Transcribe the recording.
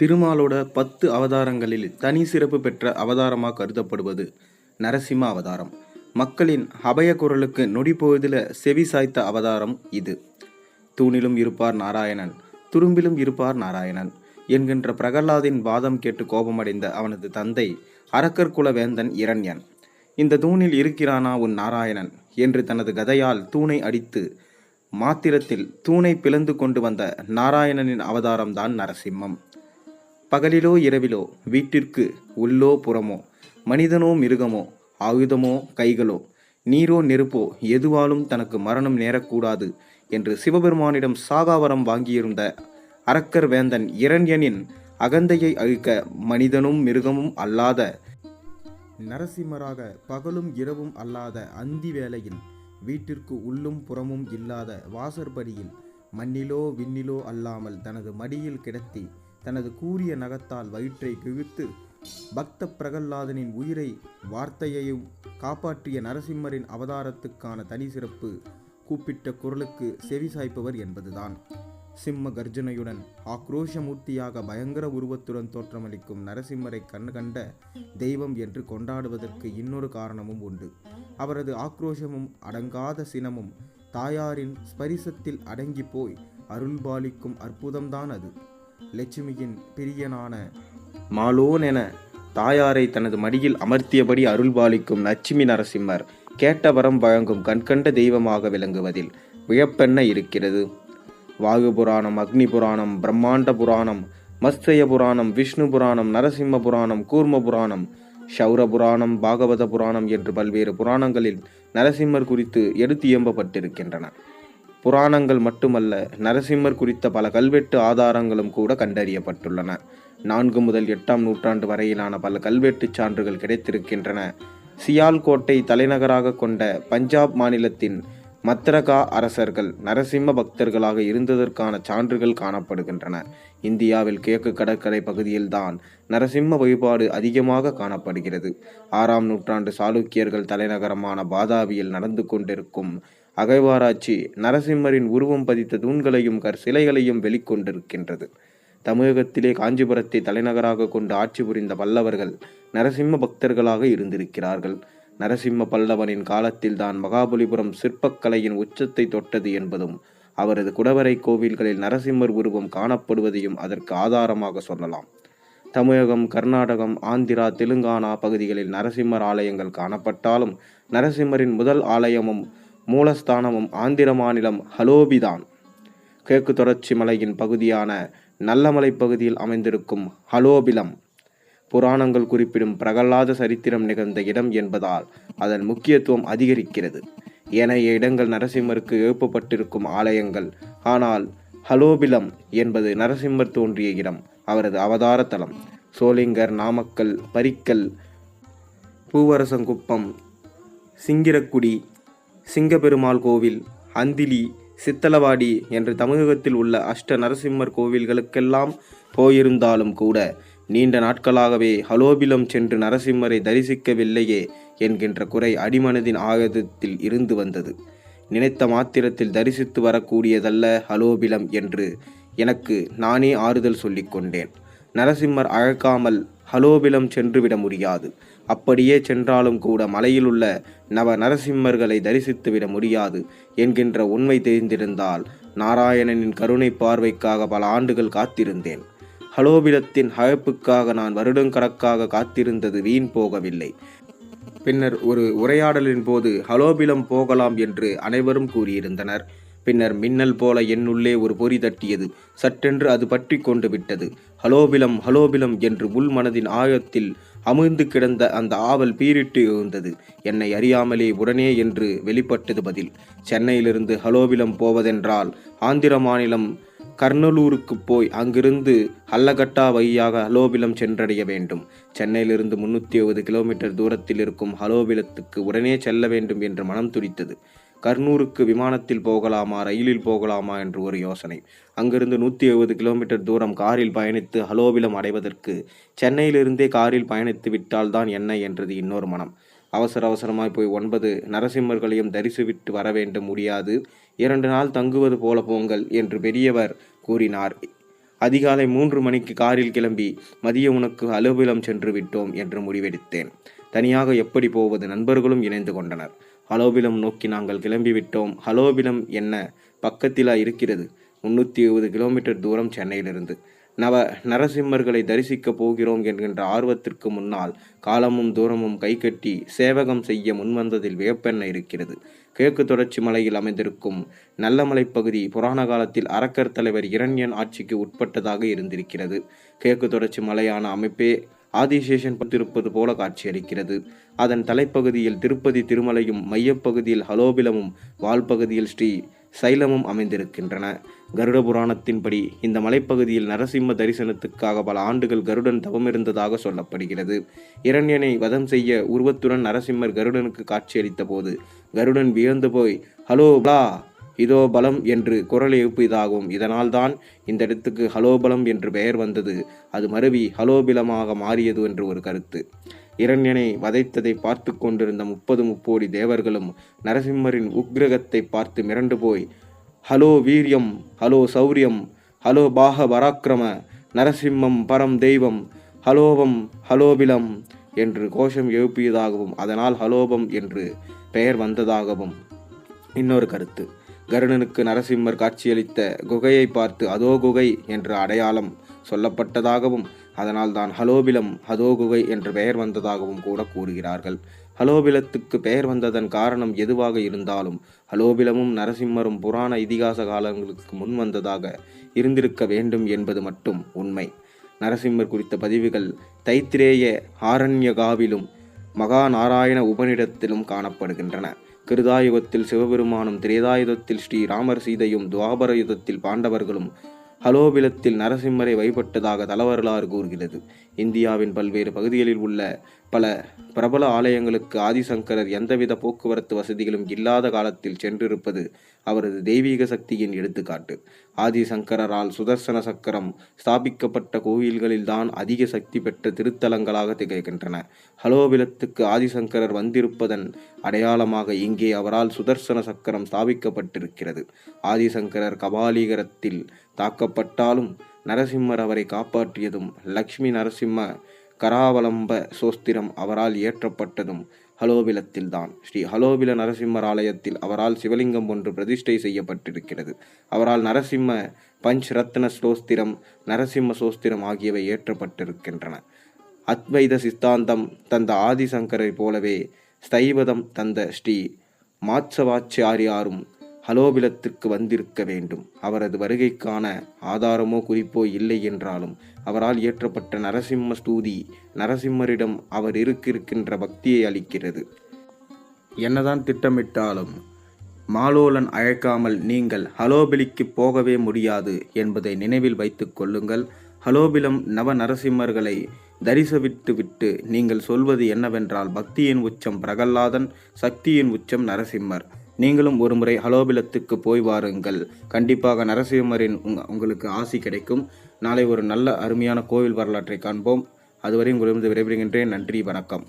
திருமாலோட பத்து அவதாரங்களில் தனி சிறப்பு பெற்ற அவதாரமாக கருதப்படுவது நரசிம்ம அவதாரம். மக்களின் அபய குரலுக்கு நொடிப்பொழுதில் செவி சாய்த்த அவதாரம் இது. தூணிலும் இருப்பார் நாராயணன் துரும்பிலும் இருப்பார் நாராயணன் என்கின்ற பிரகலாதின் வாதம் கேட்டு கோபமடைந்த அவனது தந்தை அரக்கர் வேந்தன் இரண்யன். இந்த தூணில் இருக்கிறானா உன் நாராயணன்? என்று தனது கதையால் தூணை அடித்து மாத்திரத்தில் தூணை பிளந்து கொண்டு வந்த நாராயணனின் அவதாரம்தான் நரசிம்மம். பகலிலோ இரவிலோ வீட்டிற்கு உள்ளோ புறமோ மனிதனோ மிருகமோ ஆயுதமோ கைகளோ நீரோ நெருப்போ எதுவாலும் தனக்கு மரணம் நேரக்கூடாது என்று சிவபெருமானிடம் சாகாவரம் வாங்கியிருந்த அரக்கர் வேந்தன் இரண்யனின் அகந்தையை அழிக்க மனிதனும் மிருகமும் அல்லாத நரசிம்மராக பகலும் இரவும் அல்லாத அந்தி வேளையில் வீட்டிற்கு உள்ளும் புறமும் இல்லாத வாசற்படியில் மண்ணிலோ விண்ணிலோ அல்லாமல் தனது மடியில் கிடத்தி தனது கூரிய நகத்தால் வயிற்றை கிழித்து பக்த பிரகல்லாதனின் உயிரை வார்த்தையையும் காப்பாற்றிய நரசிம்மரின் அவதாரத்துக்கான தனி சிறப்பு கூப்பிட்ட குரலுக்கு செவிசாய்ப்பவர் என்பதுதான். சிம்ம கர்ஜனையுடன் ஆக்ரோஷமூர்த்தியாக பயங்கர உருவத்துடன் தோற்றமளிக்கும் நரசிம்மரை கண்கண்ட தெய்வம் என்று கொண்டாடுவதற்கு இன்னொரு காரணமும் உண்டு. அவரது ஆக்ரோஷமும் அடங்காத சினமும் தாயாரின் ஸ்பரிசத்தில் அடங்கி போய் அருள்பாலிக்கும் அற்புதம்தான் அது. லட்சுமியின் பிரியனான மாலோன் என தாயாரை தனது மடியில் அமர்த்தியபடி அருள்பாலிக்கும் லட்சுமி நரசிம்மர் கேட்ட வரம் வழங்கும் கண்கண்ட தெய்வமாக விளங்குவதில் வியப்பென்ன இருக்கிறது. வாயு புராணம் அக்னி புராணம் பிரம்மாண்ட புராணம் மஸ்தய புராணம் விஷ்ணு புராணம் நரசிம்ம புராணம் கூர்ம புராணம் ஷௌர புராணம் பாகவத புராணம் என்று பல்வேறு புராணங்களில் நரசிம்மர் குறித்து எடுத்து இயம்பப்பட்டிருக்கின்றன. புராணங்கள் மட்டுமல்ல நரசிம்மர் குறித்த பல கல்வெட்டு ஆதாரங்களும் கூட கண்டறியப்பட்டுள்ளன. நான்கு முதல் எட்டாம் நூற்றாண்டு வரையிலான பல கல்வெட்டுச் சான்றுகள் கிடைத்திருக்கின்றன. சியால்கோட்டை தலைநகராக கொண்ட பஞ்சாப் மாநிலத்தின் மத்ரகா அரசர்கள் நரசிம்ம பக்தர்களாக இருந்ததற்கான சான்றுகள் காணப்படுகின்றன. இந்தியாவில் கிழக்கு கடற்கரை பகுதியில்தான் நரசிம்ம வழிபாடு அதிகமாக காணப்படுகிறது. ஆறாம் நூற்றாண்டு சாளுக்கியர்கள் தலைநகரமான பாதாவியில் நடந்து கொண்டிருக்கும் அகழ்வாராய்ச்சி நரசிம்மரின் உருவம் பதித்த தூண்களையும் கற்சிலைகளையும் வெளிக்கொண்டிருக்கின்றது. தமிழகத்திலே காஞ்சிபுரத்தை தலைநகராக கொண்டு ஆட்சி புரிந்த பல்லவர்கள் நரசிம்ம பக்தர்களாக இருந்திருக்கிறார்கள். நரசிம்ம பல்லவனின் காலத்தில்தான் மகாபலிபுரம் சிற்பக்கலையின் உச்சத்தை தொட்டது என்பதும் அவரது குடவரை கோவில்களில் நரசிம்மர் உருவம் காணப்படுவதையும் அதற்கு ஆதாரமாக சொல்லலாம். தமிழகம் கர்நாடகம் ஆந்திரா தெலுங்கானா பகுதிகளில் நரசிம்மர் ஆலயங்கள் காணப்பட்டாலும் நரசிம்மரின் முதல் ஆலயமும் மூலஸ்தானமும் ஆந்திர மாநிலம் ஹலோபிதான். கிழக்கு தொடர்ச்சி மலையின் பகுதியான நல்லமலை பகுதியில் அமைந்திருக்கும் ஹலோபிலம். புராணங்கள் குறிப்பிடும் பிரகலாத சரித்திரம் நிகழ்ந்த இடம் என்பதால் அதன் முக்கியத்துவம் அதிகரிக்கிறது. ஏனைய இடங்கள் நரசிம்மருக்கு எழுப்பப்பட்டிருக்கும் ஆலயங்கள். ஆனால் ஹலோபிலம் என்பது நரசிம்மர் தோன்றிய இடம் அவரது அவதார தலம் சோளிங்கர் நாமக்கல் பரிக்கல் பூவரசங்குப்பம் சிங்கிரக்குடி சிங்கப்பெருமாள் கோவில் அந்திலி சித்தலவாடி என்று தமிழகத்தில் உள்ள அஷ்ட நரசிம்மர் கோவில்களுக்கெல்லாம் போயிருந்தாலும் கூட நீண்ட நாட்களாகவே ஹலோபிலம் சென்று நரசிம்மரை தரிசிக்கவில்லையே என்கின்ற குறை அடிமனதின் ஆயுதத்தில் இருந்து வந்தது. நினைத்த மாத்திரத்தில் தரிசித்து வரக்கூடியதல்ல ஹலோபிலம் என்று எனக்கு நானே ஆறுதல் சொல்லிக்கொண்டேன். நரசிம்மர் அழைக்காமல் ஹலோபிலம் சென்றுவிட முடியாது. அப்படியே சென்றாலும் கூட மலையில் உள்ள நவ நரசிம்மர்களை தரிசித்துவிட முடியாது என்கின்ற உண்மை தெரிந்திருந்தால் நாராயணனின் கருணை பார்வைக்காக பல ஆண்டுகள் காத்திருந்தேன். ஹலோபிலத்தின் அழைப்புக்காக நான் வருடங்கணக்காக காத்திருந்தது வீண் போகவில்லை. பின்னர் ஒரு உரையாடலின் போது ஹலோபிலம் போகலாம் என்று அனைவரும் கூறியிருந்தனர். பின்னர் மின்னல் போல என்னுள்ளே ஒரு பொறி தட்டியது. சட்டென்று அது பற்றி கொண்டு விட்டது. ஹலோபிலம் ஹலோபிலம் என்று உள் மனதின் ஆழத்தில் அமிழ்ந்து கிடந்த அந்த ஆவல் பீரிட்டு எழுந்தது. என்னை அறியாமலே உடனே என்று வெளிப்பட்டது பதில். சென்னையிலிருந்து ஹலோபிலம் போவதென்றால் ஆந்திர மாநிலம் கர்னலூருக்கு போய் அங்கிருந்து ஹல்லகட்டா வழியாக ஹலோபிலம் சென்றடைய வேண்டும். சென்னையிலிருந்து முன்னூற்றி எழுபது கிலோமீட்டர் தூரத்தில் இருக்கும் ஹலோபிலத்துக்கு உடனே செல்ல வேண்டும் என்று மனம் துடித்தது. கர்னூருக்கு விமானத்தில் போகலாமா ரயிலில் போகலாமா என்று ஒரு யோசனை. அங்கிருந்து நூற்றி எழுபது கிலோமீட்டர் தூரம் காரில் பயணித்து ஹலோவிலம் அடைவதற்கு சென்னையிலிருந்தே காரில் பயணித்து விட்டால் தான் என்ன என்றது இன்னொரு மனம். அவசர அவசரமாய் போய் ஒன்பது நரசிம்மர்களையும் தரிசுவிட்டு வர வேண்டும் முடியாது. இரண்டு நாள் தங்குவது போல போங்கள் என்று பெரியவர் கூறினார். அதிகாலை மூன்று மணிக்கு காரில் கிளம்பி மதிய உனக்கு அலுவலம் சென்று விட்டோம் என்று முடிவெடுத்தேன். தனியாக எப்படி போவது? நண்பர்களும் இணைந்து கொண்டனர். ஹலோபிலம் நோக்கி நாங்கள் கிளம்பிவிட்டோம். ஹலோபிலம் என்ன? பக்கத்திலா இருக்கிறது. முன்னூற்றி இருபது கிலோமீட்டர் தூரம் சென்னையிலிருந்து. நவ நரசிம்மர்களை தரிசிக்கப் போகிறோம் என்கின்ற ஆர்வத்திற்கு முன்னால் காலமும் தூரமும் கைகட்டி சேவகம் செய்ய முன்வந்ததில் வியப்பெண்ண இருக்கிறது. கிழக்கு தொடர்ச்சி மலையில் அமைந்திருக்கும் நல்லமலை பகுதி புராண காலத்தில் அரக்கர் தலைவர் இரண்யன் ஆட்சிக்கு உட்பட்டதாக இருந்திருக்கிறது. கிழக்கு தொடர்ச்சி மலையான அமைப்பே ஆதிசேஷன் பந்திருப்பது போல காட்சியளிக்கிறது. அதன் தலைப்பகுதியில் திருப்பதி திருமலையும் மையப்பகுதியில் ஹலோபிலமும் வால்பகுதியில் ஸ்ரீ சைலமும் அமைந்திருக்கின்றன. கருட புராணத்தின்படி இந்த மலைப்பகுதியில் நரசிம்ம தரிசனத்துக்காக பல ஆண்டுகள் கருடன் தவமிருந்ததாக சொல்லப்படுகிறது. இரண்யனை வதம் செய்ய உருவத்துடன் நரசிம்மர் கருடனுக்கு காட்சியளித்த போது கருடன் வியந்து போய் ஹலோ பலா இதோ பலம் என்று குரல் எழுப்பியதாகவும் இதனால்தான் இந்த இடத்துக்கு ஹலோபலம் என்று பெயர் வந்தது. அது மருவி ஹலோபிலமாக மாறியது என்று ஒரு கருத்து. இரண்யனை வதைத்ததை பார்த்து கொண்டிருந்த முப்பது முப்போடி தேவர்களும் நரசிம்மரின் உக்ரகத்தை பார்த்து மிரண்டு போய் ஹலோ வீரியம் ஹலோ சௌரியம் ஹலோ பாக பராக்கிரம நரசிம்மம் பரம் தெய்வம் ஹலோபம் ஹலோபிலம் என்று கோஷம் எழுப்பியதாகவும் அதனால் ஹலோபம் என்று பெயர் வந்ததாகவும் இன்னொரு கருத்து. கருணனுக்கு நரசிம்மர் காட்சியளித்த குகையை பார்த்து அதோ குகை என்ற அடையாளம் சொல்லப்பட்டதாகவும் அதனால் தான் ஹலோபிலம் ஹதோ குகை என்று பெயர் வந்ததாகவும் கூட கூறுகிறார்கள். ஹலோபிலத்துக்கு பெயர் வந்ததன் காரணம் எதுவாக இருந்தாலும் ஹலோபிலமும் நரசிம்மரும் புராண இதிகாச காலங்களுக்கு முன் வந்ததாக இருந்திருக்க வேண்டும் என்பது மட்டும் உண்மை. நரசிம்மர் குறித்த பதிவுகள் தைத்திரேய ஆரண்யகாவிலும் மகாநாராயண உபனிடத்திலும் காணப்படுகின்றன. கிருதாயுகத்தில் சிவபெருமானும் திரேதாயுதத்தில் ஸ்ரீ ராமர் சீதையும் துவாபர யுதத்தில் பாண்டவர்களும் ஹலோபிலத்தில் நரசிம்மரை வழிபட்டதாக தலவரலாறு கூறுகிறது. இந்தியாவின் பல்வேறு பகுதிகளில் உள்ள பல பிரபல ஆலயங்களுக்கு ஆதிசங்கரர் எந்தவித போக்குவரத்து வசதிகளும் இல்லாத காலத்தில் சென்றிருப்பது அவரது தெய்வீக சக்தியின் எடுத்துக்காட்டு. ஆதிசங்கரால் சுதர்சன சக்கரம் ஸ்தாபிக்கப்பட்ட கோயில்களில்தான் அதிக சக்தி பெற்ற திருத்தலங்களாக திகழ்கின்றன. ஹலோபிலத்துக்கு ஆதிசங்கரர் வந்திருப்பதன் அடையாளமாக இங்கே அவரால் சுதர்சன சக்கரம் ஸ்தாபிக்கப்பட்டிருக்கிறது. ஆதிசங்கரர் கபாலீகரத்தில் தாக்கப்பட்டாலும் நரசிம்மர் அவரை காப்பாற்றியதும் லக்ஷ்மி நரசிம்ம கராவலம்ப சோஸ்திரம் அவரால் இயற்றப்பட்டதும் ஹலோபிலத்தில்தான் ஸ்ரீ ஹலோபில நரசிம்மர் ஆலயத்தில் அவரால் சிவலிங்கம் ஒன்று பிரதிஷ்டை செய்யப்பட்டிருக்கிறது. அவரால் நரசிம்ம பஞ்ச் ரத்ன ஸ்லோஸ்திரம் நரசிம்ம சோஸ்திரம் ஆகியவை ஏற்றப்பட்டிருக்கின்றன அத்வைத சித்தாந்தம் தந்த ஆதிசங்கரை போலவே ஸ்தைவதம் தந்த ஸ்ரீ மாத்சவாச்சாரியாரும் ஹலோபிலத்திற்கு வந்திருக்க வேண்டும். அவரது வருகைக்கான ஆதாரமோ குறிப்போ இல்லை என்றாலும் அவரால் இயற்றப்பட்ட நரசிம்ம ஸ்தூதி நரசிம்மரிடம் அவர் இருக்கிருக்கின்ற பக்தியை அளிக்கிறது. என்னதான் திட்டமிட்டாலும் மாலோலன் அழைக்காமல் நீங்கள் ஹலோபிலிக்கு போகவே முடியாது என்பதை நினைவில் வைத்து கொள்ளுங்கள். ஹலோபிலம் நவ நரசிம்மர்களை தரிசவிட்டுவிட்டு நீங்கள் சொல்வது என்னவென்றால் பக்தியின் உச்சம் பிரகல்லாதன் சக்தியின் உச்சம் நரசிம்மர். நீங்களும் ஒருமுறை ஹலோபிலத்துக்கு போய் வாருங்கள். கண்டிப்பாக நரசிம்மரின் உங்க உங்களுக்கு ஆசி கிடைக்கும். நாளை ஒரு நல்ல அருமையான கோவில் வரலாற்றை காண்போம். அதுவரை உங்களிடம் விடைபெறுகின்றேன். நன்றி வணக்கம்.